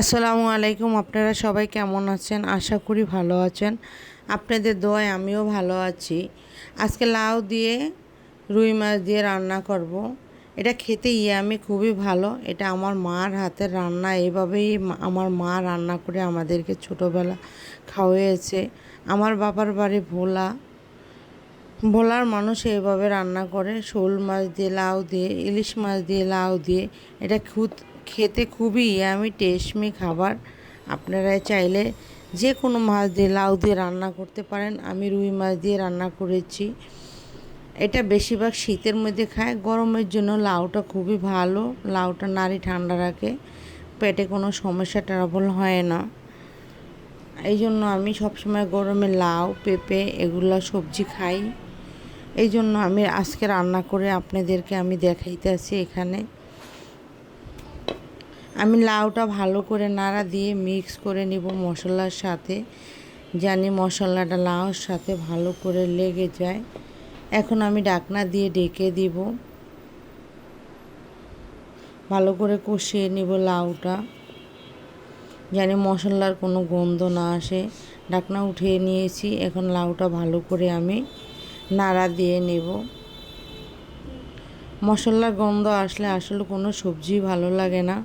আসসালামু আলাইকুম, আপনারা সবাই কেমন আছেন? আশা করি ভালো আছেন। আপনাদের দোয়ায় আমিও ভালো আছি। আজকে লাউ দিয়ে রুই মাছ দিয়ে রান্না করব। এটা খেতে ইয়ামি খুবই ভালো। এটা আমার মার হাতের রান্না। এইভাবেই আমার মা রান্না করে আমাদেরকে ছোটোবেলা খাওয়িয়েছে। আমার বাবার বাড়ি ভোলা। ভোলার মানুষ এইভাবে রান্না করে। শোল মাছ দিয়ে লাউ দিয়ে, ইলিশ মাছ দিয়ে লাউ দিয়ে। এটা খুব খেতে খুবই ইয়ামি টেস্টমি খাবার। আপনারা চাইলে যে কোনো মাছ দিয়ে লাউ দিয়ে রান্না করতে পারেন। আমি রুই মাছ দিয়ে রান্না করেছি। এটা বেশিরভাগ শীতের মধ্যে খায়, গরমের জন্য লাউটা খুবই ভালো। লাউটা নাড়ি ঠান্ডা রাখে, পেটে কোনো সমস্যা ট্রাবল হয় না। এই জন্য আমি সবসময় গরমে লাউ, পেঁপে এগুলো সবজি খাই। এই জন্য আমি আজকে রান্না করে আপনাদেরকে আমি দেখাইতেছি এখানে। আমি লাউটা ভালো করে নাড়া দিয়ে মিক্স করে নিব মশলার সাথে। জানি মশলাটা লাউর সাথে ভালো করে লেগে যায়। এখন আমি ডাকনা দিয়ে ডেকে দিব। ভালো করে কষিয়ে নিব লাউটা। জানি মশলার কোনো গন্ধ না আসে। ডাকনা উঠিয়ে নিয়েছি। এখন লাউটা ভালো করে আমি নাড়া দিয়ে নেব। মশলার গন্ধ আসলে আসলে কোনো সবজি ভালো লাগে না।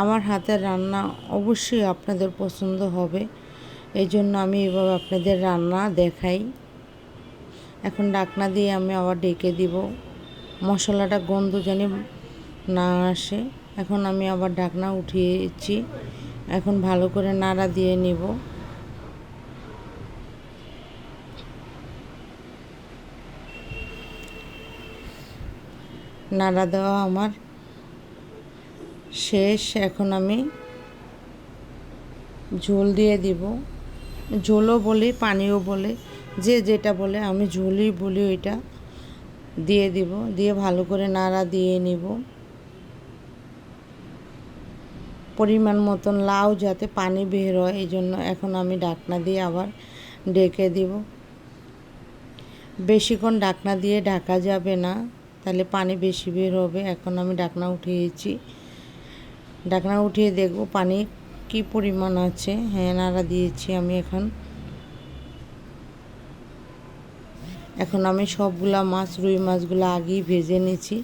আমার হাতের রান্না অবশ্যই আপনাদের পছন্দ হবে। এই জন্য আমি এভাবে আপনাদের রান্না দেখাই। এখন ডাকনা দিয়ে আমি আবার ডেকে দিব। মশলাটা গন্ধ যেন না আসে। এখন আমি আবার ডাকনা উঠিয়েছি। এখন ভালো করে নাড়া দিয়ে নিব। নাড়া দেওয়া আমার শেষ, এখন আমি ঝোল দিয়ে দিব। ঝোলও বলি, পানিও বলে, যে যেটা বলে আমি ঝোলই বলি ওইটা দিয়ে দিব, দিয়ে ভালো করে নাড়া দিয়ে নিব। পরিমাণ মতন লাউ যাতে পানি বের হয়, এই জন্য এখন আমি ডাকনা দিয়ে আবার ডেকে দিব। বেশিক্ষণ ডাকনা দিয়ে ঢাকা যাবে না, তাহলে পানি বেশি বের হবে, এখন আমি ডাকনা উঠিয়েছি। ডাকনা উঠিয়ে দেখব পানি কি পরিমাণ আছে। হ্যাঁ নাড়া দিয়েছি আমি এখন। এখন আমি সবগুলা মাছ, রুই মাছগুলো আগেই ভেজে নিয়েছি।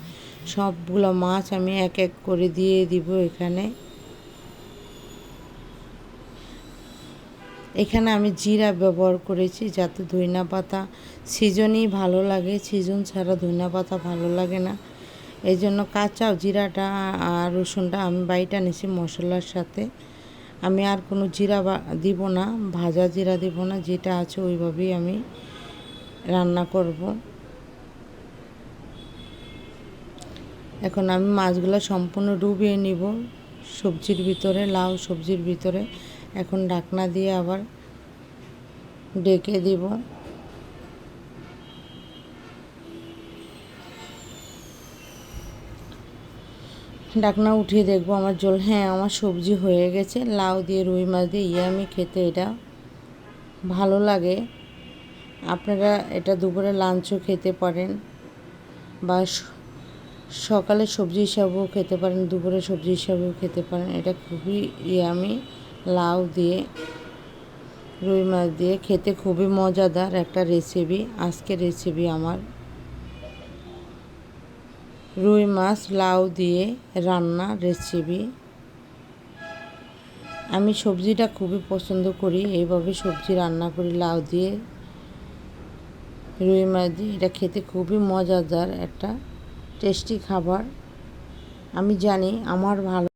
সবগুলো মাছ আমি এক এক করে দিয়ে দিব এখানে। এখানে আমি জিরা ব্যবহার করেছি যাতে ধইনা পাতা সিজনই ভালো লাগে। সিজন ছাড়া ধইনা পাতা ভালো লাগে না। এই জন্য কাঁচা জিরাটা আর রসুনটা আমি বাড়িটা নিছি মশলার সাথে। আমি আর কোনো জিরা দিব না, ভাজা জিরা দিব না, যেটা আছে ওইভাবেই আমি রান্না করব। এখন আমি মাছগুলো সম্পূর্ণ ডুবিয়ে নিব সবজির ভিতরে, লাউ সবজির ভিতরে। এখন ঢাকনা দিয়ে আবার ডেকে দিব। ডাকনা উঠিয়ে দেখব আমার জল। হ্যাঁ আমার সবজি হয়ে গেছে। লাউ দিয়ে রুই মাছ দিয়ে ইয়ে আমি খেতে, এটা ভালো লাগে। আপনারা এটা দুপুরে লাঞ্চও খেতে পারেন বা সকালে সবজি হিসাবেও খেতে পারেন, দুপুরে সবজি হিসাবেও খেতে পারেন। এটা খুবই ইয়ামি। লাউ দিয়ে রুই মাছ দিয়ে খেতে খুবই মজাদার একটা রেসিপি আজকের রেসিপি আমার। রুই মাছ, লাউ দিয়ে রান্না রেসিপি আমি সবজিটা খুবই পছন্দ করি, এইভাবে সবজি রান্না করি, লাউ দিয়ে, রুই মাছ দিয়ে। এটা খেতে খুবই মজাদার একটা টেস্টি খাবার। আমি জানি আমার ভালো